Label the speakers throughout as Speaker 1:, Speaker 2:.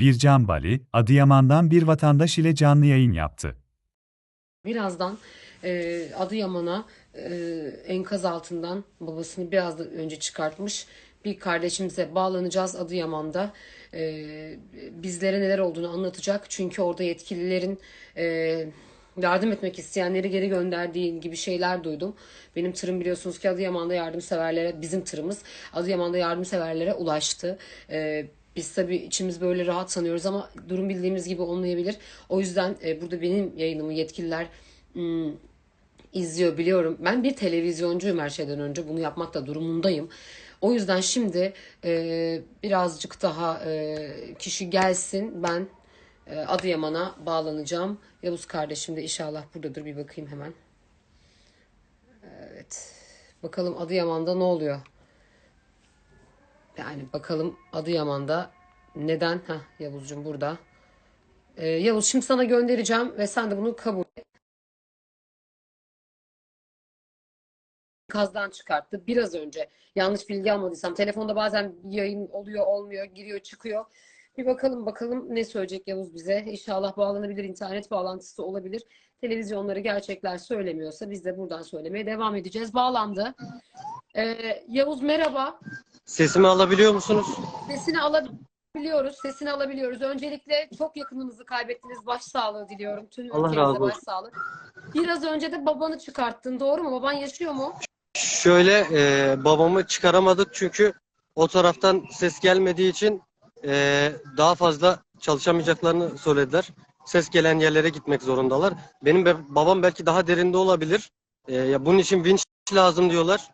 Speaker 1: Bircan Bali, Adıyaman'dan bir vatandaş ile canlı yayın yaptı.
Speaker 2: Birazdan e, Adıyaman'a e, enkaz altından babasını biraz da önce çıkartmış bir kardeşimize bağlanacağız Adıyaman'da. E, bizlere neler olduğunu anlatacak. Çünkü orada yetkililerin e, yardım etmek isteyenleri geri gönderdiği gibi şeyler duydum. Benim tırım biliyorsunuz ki Adıyaman'da yardımseverlere, bizim tırımız Adıyaman'da yardımseverlere ulaştı. E, biz tabii içimiz böyle rahat sanıyoruz ama durum bildiğimiz gibi olmayabilir. O yüzden e, burada benim yayınımı yetkililer hmm, izliyor biliyorum. Ben bir televizyoncuyum her şeyden önce. Bunu yapmakta durumundayım. O yüzden şimdi e, birazcık daha e, kişi gelsin. Ben e, Adıyaman'a bağlanacağım. Yavuz kardeşim de inşallah buradadır. Bir bakayım hemen. Evet. Bakalım Adıyaman'da ne oluyor? Yani bakalım Adıyaman'da neden? Heh, Yavuzcuğum burada. Ee, Yavuz şimdi sana göndereceğim ve sen de bunu kabul et. Kazdan çıkarttı biraz önce. Yanlış bilgi almadıysam. Telefonda bazen yayın oluyor, olmuyor, giriyor, çıkıyor. Bir bakalım bakalım ne söyleyecek Yavuz bize. İnşallah bağlanabilir, internet bağlantısı olabilir. Televizyonları gerçekler söylemiyorsa biz de buradan söylemeye devam edeceğiz. Bağlandı. Ee, Yavuz merhaba.
Speaker 3: Sesimi alabiliyor musunuz?
Speaker 2: Sesini alabiliyoruz. Sesini alabiliyoruz. Öncelikle çok yakınınızı kaybettiniz. Başsağlığı diliyorum. Tüm
Speaker 3: Allah razı olsun.
Speaker 2: başsağlığı. Biraz önce de babanı çıkarttın. Doğru mu? Baban yaşıyor mu?
Speaker 3: Şöyle e, babamı çıkaramadık çünkü o taraftan ses gelmediği için e, daha fazla çalışamayacaklarını söylediler. Ses gelen yerlere gitmek zorundalar. Benim be- babam belki daha derinde olabilir. E, ya bunun için vinç lazım diyorlar.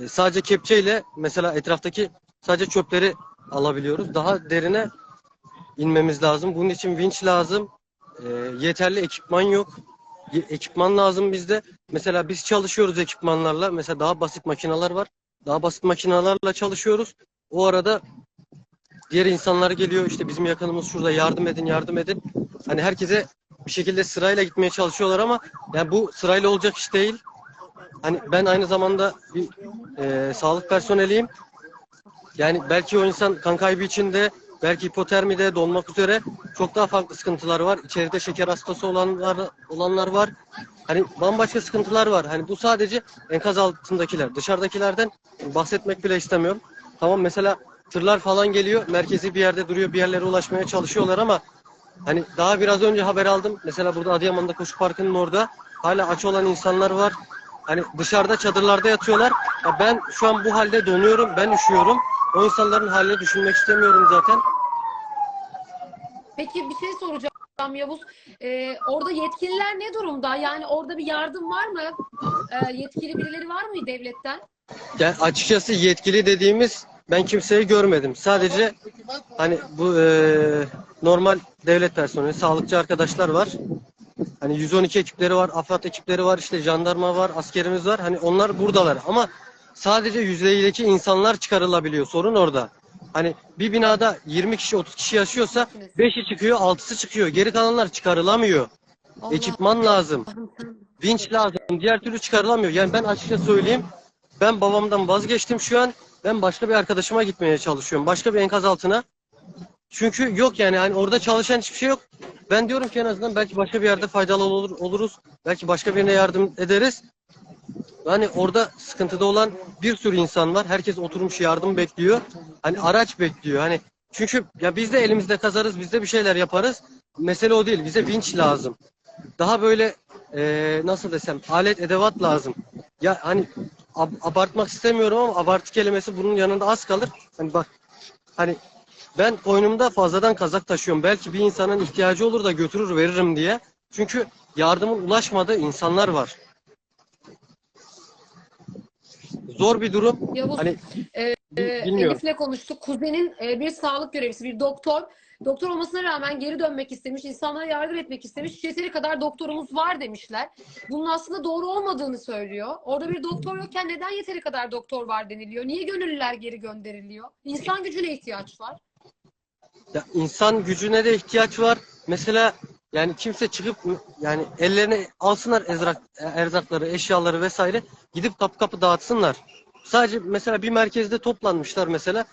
Speaker 3: E, sadece kepçeyle mesela etraftaki sadece çöpleri alabiliyoruz. Daha derine inmemiz lazım. Bunun için vinç lazım. E, yeterli ekipman yok. Ekipman lazım bizde. Mesela biz çalışıyoruz ekipmanlarla. Mesela daha basit makineler var. Daha basit makinelerle çalışıyoruz. O arada diğer insanlar geliyor. İşte bizim yakınımız şurada yardım edin, yardım edin. Hani herkese bir şekilde sırayla gitmeye çalışıyorlar ama yani bu sırayla olacak iş değil. Hani ben aynı zamanda bir e, sağlık personeliyim. Yani belki o insan kan kaybı içinde, belki hipotermide donmak üzere çok daha farklı sıkıntılar var. İçeride şeker hastası olanlar olanlar var. Hani bambaşka sıkıntılar var. Hani bu sadece enkaz altındakiler. Dışarıdakilerden bahsetmek bile istemiyorum. Tamam mesela tırlar falan geliyor. Merkezi bir yerde duruyor. Bir yerlere ulaşmaya çalışıyorlar ama hani daha biraz önce haber aldım. Mesela burada Adıyaman'da Koşu Parkı'nın orada hala aç olan insanlar var. Hani dışarıda çadırlarda yatıyorlar. Ya ben şu an bu halde donuyorum. Ben üşüyorum. O insanların halini düşünmek istemiyorum zaten.
Speaker 2: Peki bir şey soracağım Yavuz. Ee, orada yetkililer ne durumda? Yani orada bir yardım var mı? Ee, yetkili birileri var mı devletten?
Speaker 3: Yani açıkçası yetkili dediğimiz ben kimseyi görmedim. Sadece hani bu e, normal devlet personeli, sağlıkçı arkadaşlar var. Hani 112 ekipleri var, AFAD ekipleri var, işte jandarma var, askerimiz var. Hani onlar buradalar ama sadece yüzeydeki insanlar çıkarılabiliyor. Sorun orada. Hani bir binada 20 kişi 30 kişi yaşıyorsa 5'i çıkıyor 6'sı çıkıyor. Geri kalanlar çıkarılamıyor.
Speaker 2: Allah
Speaker 3: Ekipman lazım.
Speaker 2: Allah'ım sen-
Speaker 3: Vinç lazım. Diğer türlü çıkarılamıyor. Yani ben açıkça söyleyeyim. Ben babamdan vazgeçtim şu an. Ben başka bir arkadaşıma gitmeye çalışıyorum. Başka bir enkaz altına. Çünkü yok yani hani orada çalışan hiçbir şey yok. Ben diyorum ki en azından belki başka bir yerde faydalı olur, oluruz. Belki başka birine yardım ederiz. Hani orada sıkıntıda olan bir sürü insan var. Herkes oturmuş yardım bekliyor. Hani araç bekliyor. Hani çünkü ya biz de elimizde kazarız, biz de bir şeyler yaparız. Mesele o değil. Bize vinç lazım. Daha böyle eee, nasıl desem alet edevat lazım. Ya hani ab- abartmak istemiyorum ama abartı kelimesi bunun yanında az kalır. Hani bak hani ben koynumda fazladan kazak taşıyorum. Belki bir insanın ihtiyacı olur da götürür veririm diye. Çünkü yardımın ulaşmadığı insanlar var. Zor bir durum.
Speaker 2: Yavuz,
Speaker 3: Hani bi- bilmiyorum.
Speaker 2: Elif'le konuştuk. Kuzenin e, bir sağlık görevlisi, bir doktor. Doktor olmasına rağmen geri dönmek istemiş, insanlara yardım etmek istemiş. Yeteri kadar doktorumuz var demişler. Bunun aslında doğru olmadığını söylüyor. Orada bir doktor yokken neden yeteri kadar doktor var deniliyor? Niye gönüllüler geri gönderiliyor? İnsan gücüne ihtiyaç var.
Speaker 3: Ya insan gücüne de ihtiyaç var. Mesela yani kimse çıkıp yani ellerine alsınlar ezrak, erzakları, eşyaları vesaire gidip kapı kapı dağıtsınlar. Sadece mesela bir merkezde toplanmışlar mesela.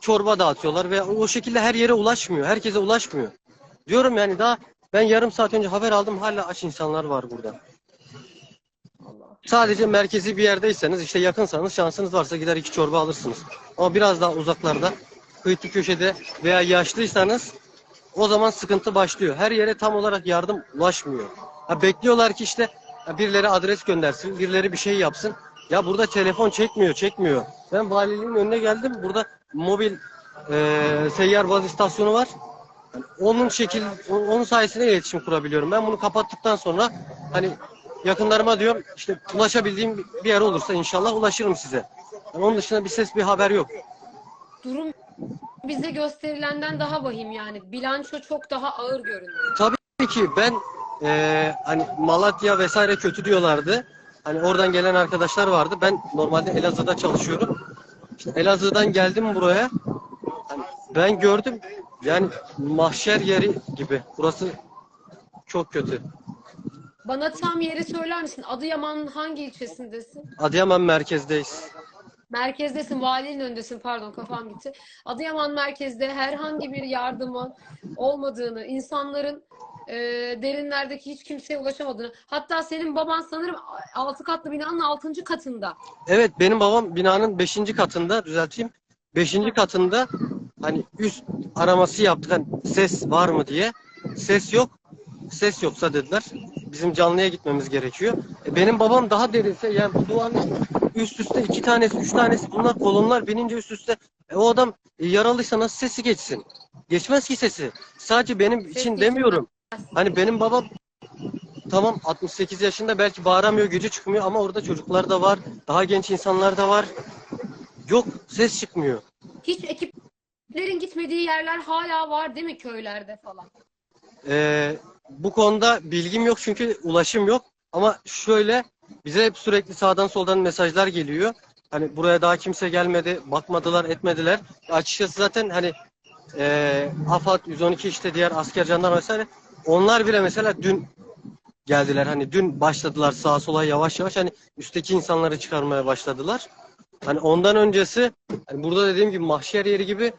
Speaker 3: Çorba dağıtıyorlar ve o şekilde her yere ulaşmıyor. Herkese ulaşmıyor. Diyorum yani daha ben yarım saat önce haber aldım hala aç insanlar var burada. Sadece merkezi bir yerdeyseniz işte yakınsanız şansınız varsa gider iki çorba alırsınız. Ama biraz daha uzaklarda kıyıtlı köşede veya yaşlıysanız o zaman sıkıntı başlıyor. Her yere tam olarak yardım ulaşmıyor. Ha, bekliyorlar ki işte birileri adres göndersin, birileri bir şey yapsın. Ya burada telefon çekmiyor, çekmiyor. Ben valiliğin önüne geldim. Burada mobil e, seyyar baz istasyonu var. Yani onun şekil, onun sayesinde iletişim kurabiliyorum. Ben bunu kapattıktan sonra hani yakınlarıma diyorum işte ulaşabildiğim bir yer olursa inşallah ulaşırım size. Yani onun dışında bir ses bir haber yok.
Speaker 2: Durum bize gösterilenden daha vahim yani. Bilanço çok daha ağır görünüyor.
Speaker 3: Tabii ki ben eee, hani Malatya vesaire kötü diyorlardı. Hani oradan gelen arkadaşlar vardı. Ben normalde Elazığ'da çalışıyorum. Elazığ'dan geldim buraya. Hani ben gördüm yani mahşer yeri gibi. Burası çok kötü.
Speaker 2: Bana tam yeri söyler misin? Adıyaman'ın hangi ilçesindesin?
Speaker 3: Adıyaman merkezdeyiz.
Speaker 2: Merkezdesin, valinin önündesin. Pardon kafam gitti. Adıyaman merkezde herhangi bir yardımın olmadığını, insanların e, derinlerdeki hiç kimseye ulaşamadığını. Hatta senin baban sanırım altı katlı binanın altıncı katında.
Speaker 3: Evet benim babam binanın 5. katında düzelteyim. 5. katında hani üst araması yaptık hani ses var mı diye. Ses yok. Ses yoksa dediler. Bizim canlıya gitmemiz gerekiyor. E, benim babam daha derinse yani bu duvarın üst üste iki tanesi, üç tanesi bunlar kolonlar binince üst üste. E, o adam yaralıysa nasıl sesi geçsin? Geçmez ki sesi. Sadece benim için demiyorum. Hani benim babam Tamam 68 yaşında belki bağıramıyor, gücü çıkmıyor ama orada çocuklar da var, daha genç insanlar da var. Yok, ses çıkmıyor.
Speaker 2: Hiç ekiplerin gitmediği yerler hala var değil mi köylerde falan?
Speaker 3: Ee, bu konuda bilgim yok çünkü ulaşım yok. Ama şöyle bize hep sürekli sağdan soldan mesajlar geliyor. Hani buraya daha kimse gelmedi, bakmadılar, etmediler. Açıkçası zaten hani ee, AFAD 112 işte diğer asker jandarma vesaire onlar bile mesela dün geldiler. Hani dün başladılar sağa sola yavaş yavaş hani üstteki insanları çıkarmaya başladılar. Hani ondan öncesi hani burada dediğim gibi mahşer yeri gibi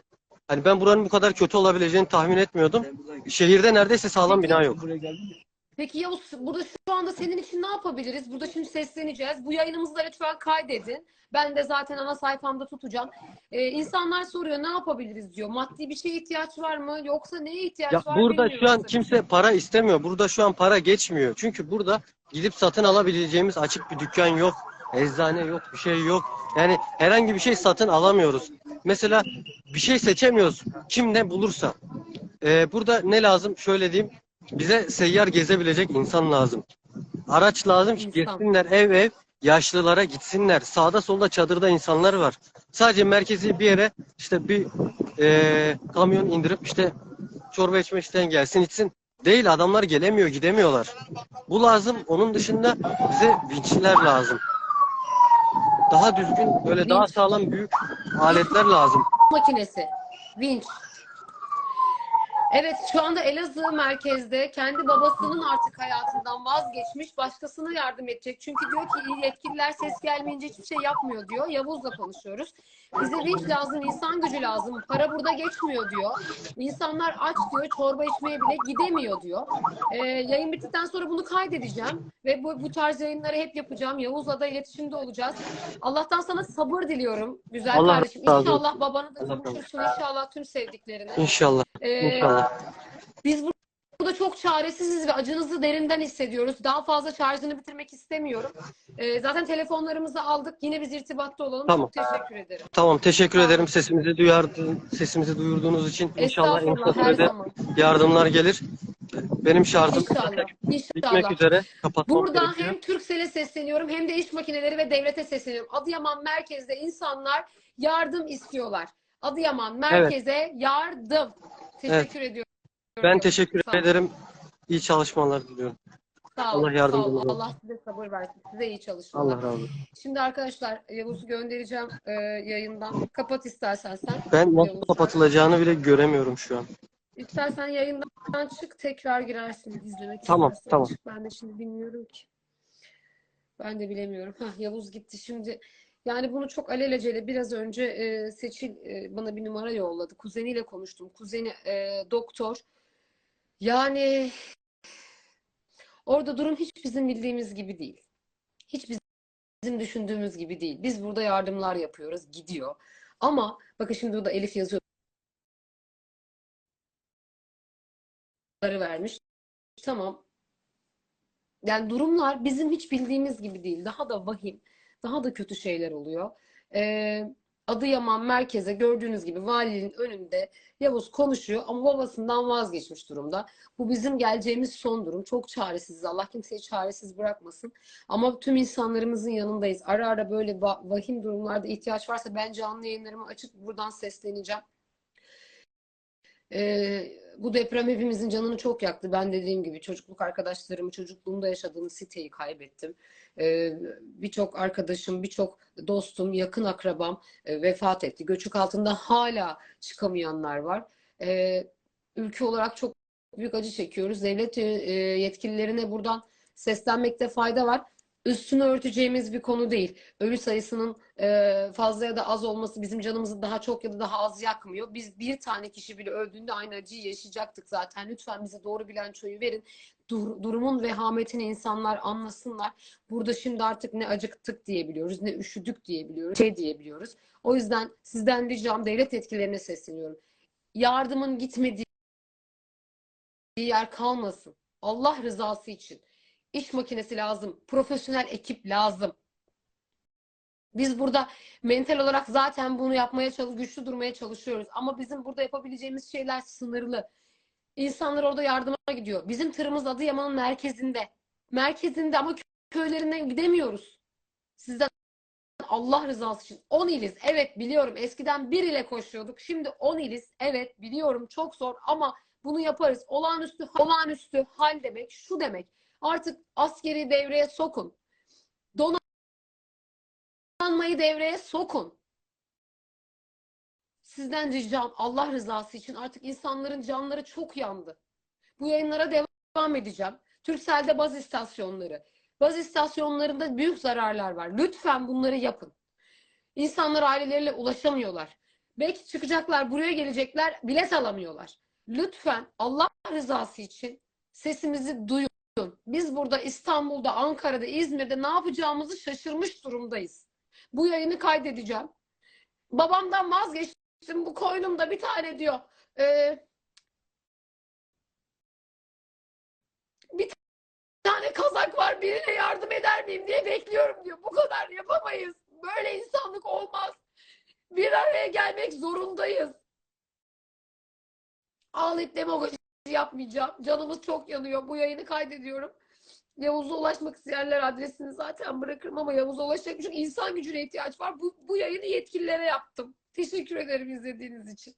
Speaker 3: hani ben buranın bu kadar kötü olabileceğini tahmin etmiyordum. Şehirde neredeyse sağlam bina yok.
Speaker 2: Peki Yavuz burada şu anda senin için ne yapabiliriz? Burada şimdi sesleneceğiz. Bu yayınımızı da lütfen kaydedin. Ben de zaten ana sayfamda tutacağım. Ee, insanlar soruyor ne yapabiliriz diyor. Maddi bir şeye ihtiyaç var mı? Yoksa neye ihtiyaç
Speaker 3: Ya
Speaker 2: var
Speaker 3: burada şu an kimse para istemiyor. Burada şu an para geçmiyor. Çünkü burada gidip satın alabileceğimiz açık bir dükkan yok. Eczane yok, bir şey yok. Yani herhangi bir şey satın alamıyoruz. Mesela bir şey seçemiyoruz. Kim ne bulursa. Ee, burada ne lazım? Şöyle diyeyim. Bize seyyar gezebilecek insan lazım. Araç lazım ki
Speaker 2: İnsan.
Speaker 3: gezsinler ev ev. Yaşlılara gitsinler. Sağda solda çadırda insanlar var. Sadece merkezi bir yere işte bir eee, kamyon indirip işte çorba içmek isteyen gelsin içsin. Değil adamlar gelemiyor gidemiyorlar. Bu lazım. Onun dışında bize vinçler lazım. Daha düzgün böyle daha
Speaker 2: Vinç.
Speaker 3: sağlam büyük aletler lazım.
Speaker 2: makinesi. Vinç. Evet şu anda Elazığ merkezde kendi babasının artık hayatından vazgeçmiş başkasına yardım edecek. Çünkü diyor ki yetkililer ses gelmeyince hiçbir şey yapmıyor diyor. Yavuz'la konuşuyoruz. Bize vinç lazım, insan gücü lazım. Para burada geçmiyor diyor. İnsanlar aç diyor, çorba içmeye bile gidemiyor diyor. Ee, yayın bittikten sonra bunu kaydedeceğim. Ve bu, bu tarz yayınları hep yapacağım. Yavuz'la da iletişimde olacağız. Allah'tan sana sabır diliyorum güzel
Speaker 3: Allah
Speaker 2: kardeşim. İnşallah babanı da kavuşursun. İnşallah tüm sevdiklerini.
Speaker 3: İnşallah.
Speaker 2: Ee,
Speaker 3: İnşallah.
Speaker 2: Biz bu- burada çok çaresiziz ve acınızı derinden hissediyoruz. Daha fazla şarjını bitirmek istemiyorum. Ee, zaten telefonlarımızı aldık. Yine biz irtibatta olalım.
Speaker 3: Tamam.
Speaker 2: Çok teşekkür ederim.
Speaker 3: Tamam teşekkür ederim sesimizi duyardın, sesimizi duyurduğunuz için. İnşallah en kısa sürede yardımlar gelir. Benim şarjım
Speaker 2: İnşallah.
Speaker 3: bitmek
Speaker 2: İnşallah.
Speaker 3: üzere. Kapatmam
Speaker 2: Burada
Speaker 3: gerekiyor.
Speaker 2: hem Turkcell'e sesleniyorum hem de iş makineleri ve devlete sesleniyorum. Adıyaman merkezde insanlar yardım istiyorlar. Adıyaman merkeze yardım. Teşekkür ediyorum.
Speaker 3: Ben teşekkür
Speaker 2: Sağ
Speaker 3: ederim. İyi çalışmalar diliyorum.
Speaker 2: Sağ olun.
Speaker 3: Allah yardımcınız olsun.
Speaker 2: Allah size sabır versin. Size iyi çalışmalar.
Speaker 3: Allah razı olsun.
Speaker 2: Şimdi arkadaşlar Yavuz'u göndereceğim e, yayından. Kapat istersen sen.
Speaker 3: Ben nasıl
Speaker 2: Yavuz.
Speaker 3: kapatılacağını bile göremiyorum şu an.
Speaker 2: İstersen yayından çık tekrar girersin izlemek
Speaker 3: Tamam,
Speaker 2: istersen.
Speaker 3: tamam.
Speaker 2: Çık. Ben de şimdi bilmiyorum ki. Ben de bilemiyorum. Hah, Yavuz gitti. Şimdi Yani bunu çok alelacele biraz önce e, Seçil e, bana bir numara yolladı. Kuzeniyle konuştum. Kuzeni e, doktor. Yani orada durum hiç bizim bildiğimiz gibi değil. Hiç bizim düşündüğümüz gibi değil. Biz burada yardımlar yapıyoruz, gidiyor. Ama bakın şimdi burada Elif yazıyor. vermiş. Tamam. Yani durumlar bizim hiç bildiğimiz gibi değil. Daha da vahim, daha da kötü şeyler oluyor. Ee, Adıyaman merkeze gördüğünüz gibi valinin önünde Yavuz konuşuyor ama babasından vazgeçmiş durumda. Bu bizim geleceğimiz son durum. Çok çaresiziz. Allah kimseyi çaresiz bırakmasın. Ama tüm insanlarımızın yanındayız. Ara ara böyle va- vahim durumlarda ihtiyaç varsa ben canlı yayınlarımı açıp buradan sesleneceğim. Ee, bu deprem hepimizin canını çok yaktı. Ben dediğim gibi çocukluk arkadaşlarımı, çocukluğumda yaşadığım siteyi kaybettim. Ee, birçok arkadaşım, birçok dostum, yakın akrabam e, vefat etti. Göçük altında hala çıkamayanlar var. Ee, ülke olarak çok büyük acı çekiyoruz. Devlet e, yetkililerine buradan seslenmekte fayda var. Üstünü örteceğimiz bir konu değil. Ölü sayısının e, fazla ya da az olması bizim canımızı daha çok ya da daha az yakmıyor. Biz bir tane kişi bile öldüğünde aynı acıyı yaşayacaktık zaten. Lütfen bize doğru bilançoyu verin. Dur- durumun vehametini insanlar anlasınlar. Burada şimdi artık ne acıktık diyebiliyoruz, ne üşüdük diyebiliyoruz, şey diyebiliyoruz. O yüzden sizden ricam devlet yetkililerine sesleniyorum. Yardımın gitmediği yer kalmasın. Allah rızası için. İş makinesi lazım, profesyonel ekip lazım. Biz burada mental olarak zaten bunu yapmaya çalış, güçlü durmaya çalışıyoruz. Ama bizim burada yapabileceğimiz şeyler sınırlı. İnsanlar orada yardıma gidiyor. Bizim tırımız Adıyaman'ın merkezinde. Merkezinde ama köylerinden gidemiyoruz. Sizden Allah rızası için 10 iliz. Evet biliyorum eskiden 1 ile koşuyorduk. Şimdi 10 iliz. Evet biliyorum çok zor ama bunu yaparız. Olağanüstü, olağanüstü hal demek şu demek. Artık askeri devreye sokun. Donanmayı devreye sokun. Sizden ricam Allah rızası için artık insanların canları çok yandı. Bu yayınlara devam edeceğim. Türkcell'de baz istasyonları. Baz istasyonlarında büyük zararlar var. Lütfen bunları yapın. İnsanlar aileleriyle ulaşamıyorlar. Belki çıkacaklar, buraya gelecekler, bilet alamıyorlar. Lütfen Allah rızası için sesimizi duyun. Biz burada İstanbul'da, Ankara'da, İzmir'de ne yapacağımızı şaşırmış durumdayız. Bu yayını kaydedeceğim. Babamdan vazgeçtim. Bu koynumda bir tane diyor. Ee, bir tane kazak var birine yardım eder miyim diye bekliyorum diyor. Bu kadar yapamayız. Böyle insanlık olmaz. Bir araya gelmek zorundayız. Ağlayıp demagoji yapmayacağım. Canımız çok yanıyor. Bu yayını kaydediyorum. Yavuz'a ulaşmak isteyenler adresini zaten bırakırım ama Yavuz'a ulaşacak çünkü insan gücüne ihtiyaç var. Bu, bu yayını yetkililere yaptım. Teşekkür ederim izlediğiniz için.